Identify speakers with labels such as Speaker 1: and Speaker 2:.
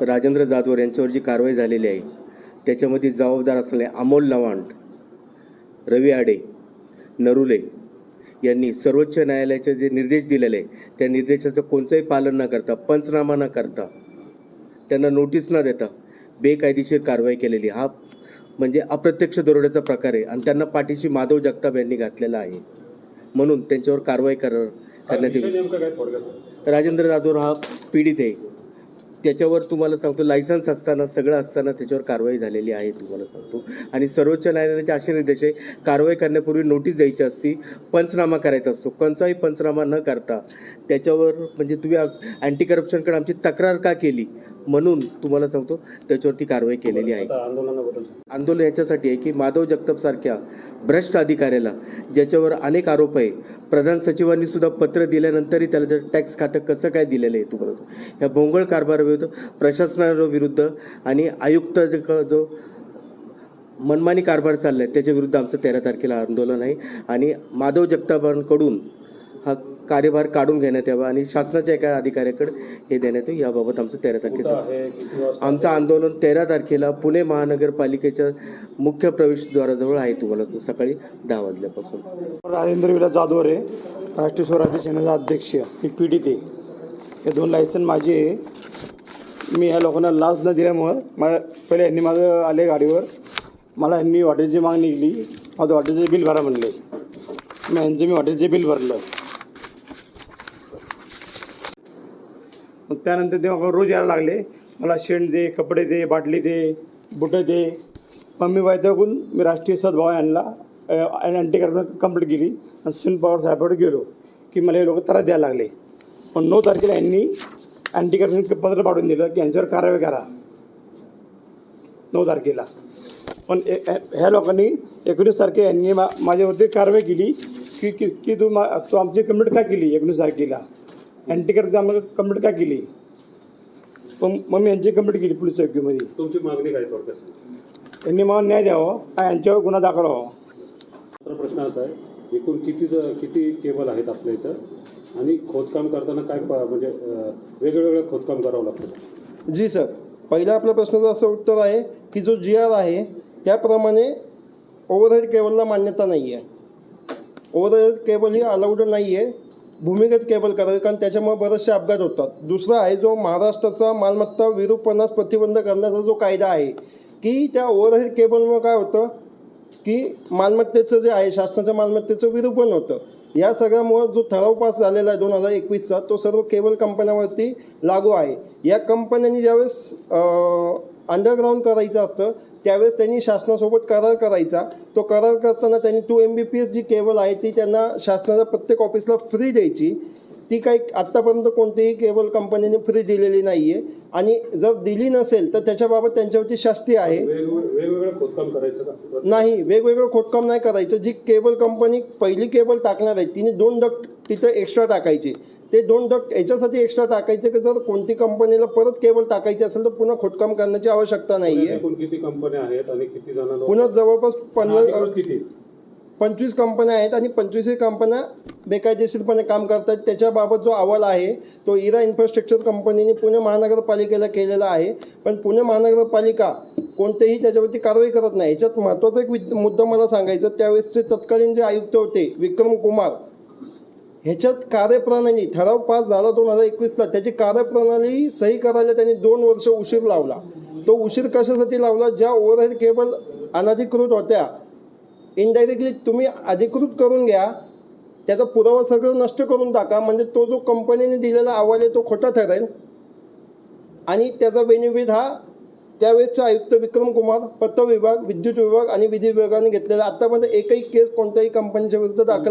Speaker 1: राजेंद्र जाधवर यांच्यावर जी कारवाई झालेली आहे त्याच्यामध्ये जबाबदार असलेले अमोल नवांड रवी आडे नरुले यांनी सर्वोच्च न्यायालयाचे जे निर्देश दिलेले आहे त्या निर्देशाचं कोणतंही पालन न करता पंचनामा न करता त्यांना नोटीस न देता बेकायदेशीर कारवाई केलेली हा म्हणजे अप्रत्यक्ष दरोड्याचा प्रकार आहे आणि त्यांना पाठीशी माधव जगताप यांनी घातलेला आहे. म्हणून त्यांच्यावर कारवाई कर करण्यात येईल. राजेंद्र जाधव हा पीडित आहे. त्याच्यावर तुम्हाला सांगतो लायसन्स असताना सगळं असताना त्याच्यावर कारवाई झालेली आहे तुम्हाला सांगतो. आणि सर्वोच्च न्यायालयाचे असे निर्देश आहे कारवाई करण्यापूर्वी नोटीस द्यायची असती पंचनामा करायचा असतो. कोणताही पंचनामा न करता त्याच्यावर म्हणजे तुम्ही अँटी करप्शनकडे आमची तक्रार का केली? म्हणून तुम्हाला सांगतो त्याच्यावरती कारवाई केलेली आहे. आंदोलन याच्यासाठी आहे की माधव जगतापसारख्या भ्रष्ट अधिकाऱ्याला ज्याच्यावर अनेक आरोप आहे प्रधान सचिवांनी सुद्धा पत्र दिल्यानंतरही त्याला टॅक्स खातं कसं काय दिलेलं आहे तुम्हाला ह्या भोंगळ कारभाराविरुद्ध प्रशासनाविरुद्ध आणि आयुक्त जे क- जो मनमानी कारभार चाललाय त्याच्या विरुद्ध आमचं तेरा तारखेला आंदोलन आहे. आणि माधव जगतापांकडून हा कार्यभार काढून घेण्यात यावा आणि शासनाच्या एका अधिकाऱ्याकडे हे देण्यात यावं याबाबत आमचं तेरा तारखेचं
Speaker 2: आहे?
Speaker 1: आमचं आंदोलन तेरा तारखेला पुणे महानगरपालिकेच्या मुख्य प्रवेशद्वाराजवळ आहे तुम्हाला तो सकाळी दहा वाजल्यापासून.
Speaker 3: राजेंद्र विलास जाधवर आहे राष्ट्रीय स्वराज्य सेनेचा अध्यक्ष मी पीडित आहे. हे दोन लायसन माझे आहे. मी ह्या लोकांना लाच न दिल्यामुळं माझ्या पहिले यांनी माझं आले गाडीवर. मला यांनी हॉटेलची मागणी केली. माझं हॉटेलचे बिल भरा म्हणले. मग यांचं मी हॉटेलचे बिल भरलं. मग त्यानंतर ते मला रोज यायला लागले. मला शेण दे कपडे दे बाटली दे बुटं दे. मग मी वैद्यकून मी राष्ट्रीय सद्भाव आणला अँटी करप्शन कंप्लीट केली. आणि सुनील पवार साहेबाकडे गेलो की मला हे लोक त्रास द्यायला लागले. पण नऊ तारखेला यांनी अँटी करप्शन पत्र पाठवून दिलं की यांच्यावर कारवाई करा. नऊ तारखेला. पण ह्या लोकांनी एकोणीस तारखे यांनी मा माझ्यावरती कारवाई केली की की की तू मा तू आमची कंप्लीट का केली एकोणीस तारखेला? अँटी करप्शन आम्हाला कंप्लीट का केली? पण मग मी यांची कंप्लीट केली पोलीस चौकीमध्ये.
Speaker 2: तुमची मागणी काय थोडक्यात.
Speaker 3: यांनी मला न्याय द्यावा आणि यांच्यावर गुन्हा दाखल व्हावा?
Speaker 2: प्रश्न असा आहे एकूण किती किती केबल आहेत आपल्या इथं? आणि खोदकाम करताना काय म्हणजे वेगवेगळं खोदकाम करावं लागतं?
Speaker 4: जी सर पहिल्या आपल्या प्रश्नाचं असं उत्तर आहे की जो जी आर आहे त्याप्रमाणे ओव्हरहेड केबलला मान्यता नाही आहे ओव्हरहेड केबल ही अलाउड नाही आहे भूमिगत केबल करावी कारण त्याच्यामुळे बरेचसे अपघात होतात. दुसरा आहे जो महाराष्ट्राचा मालमत्ता विरूपणास प्रतिबंध करण्याचा जो कायदा आहे की त्या ओव्हरहेड केबलमुळे काय होतं की मालमत्तेचं जे आहे शासनाच्या मालमत्तेचं विरूपण होतं. या सगळ्यामुळं जो ठराव पास झालेला आहे दोन हजार एकवीसचा तो सर्व केबल कंपन्यांवरती लागू आहे. या कंपन्यांनी ज्यावेळेस अंडरग्राऊंड करायचं असतं त्यावेळेस त्यांनी शासनासोबत करार करायचा. तो करार करताना त्यांनी two M B P S जी केबल आहे ती त्यांना शासनाच्या प्रत्येक ऑफिसला फ्री द्यायची. ती काही आत्तापर्यंत कोणतीही केबल कंपनीने फ्री दिलेली नाही आहे आणि जर दिली नसेल तर त्याच्याबाबत त्यांच्यावरती शास्ती आहे.
Speaker 2: खोदकाम करायचं का?
Speaker 4: नाही वेगवेगळं खोदकाम नाही करायचं. जी केबल कंपनी पहिली केबल टाकणार आहे तिने दोन डक्ट तिथं एक्स्ट्रा टाकायचे. ते दोन डक्ट याच्यासाठी एक्स्ट्रा टाकायचे की जर कोणती कंपनीला परत केबल टाकायची असेल तर पुन्हा खोदकाम करण्याची आवश्यकता नाही आहे
Speaker 2: एकूण किती कंपन्या आहेत आणि किती जणांना
Speaker 4: पुन्हा जवळपास पंधरा
Speaker 2: अधिकृत किती?
Speaker 4: पंचवीस कंपन्या आहेत आणि पंचवीसही कंपन्या बेकायदेशीरपणे काम करतात. त्याच्याबाबत जो अहवाल आहे तो इरा इन्फ्रास्ट्रक्चर कंपनीने पुणे महानगरपालिकेला केलेला आहे. पण पुणे महानगरपालिका कोणतेही त्याच्यावरती कारवाई करत नाही. याच्यात महत्त्वाचा एक मुद्दा मला सांगायचा त्यावेळेसचे तत्कालीन जे आयुक्त होते विक्रम कुमार ह्याच्यात कार्यप्रणाली ठराव पास झाला दोन हजार एकवीसला त्याची कार्यप्रणाली सही करायला त्यांनी दोन वर्ष उशीर लावला. तो उशीर कशासाठी लावला? ज्या ओव्हरहेड केबल अनधिकृत होत्या इनडायरेक्टली तुम्ही अधिकृत करून घ्या त्याचा पुरावा सगळं नष्ट करून टाका म्हणजे तो जो कंपनीने दिलेला अहवाल आहे तो खोटा ठरेल. आणि त्याचा बेनिफिट हा त्यावेळेसचा आयुक्त विक्रम कुमार पत्र विभाग विद्युत विभाग आणि विधी विभागाने घेतलेला आतापर्यंत एकही केस कोणत्याही कंपनीच्या विरुद्ध दाखल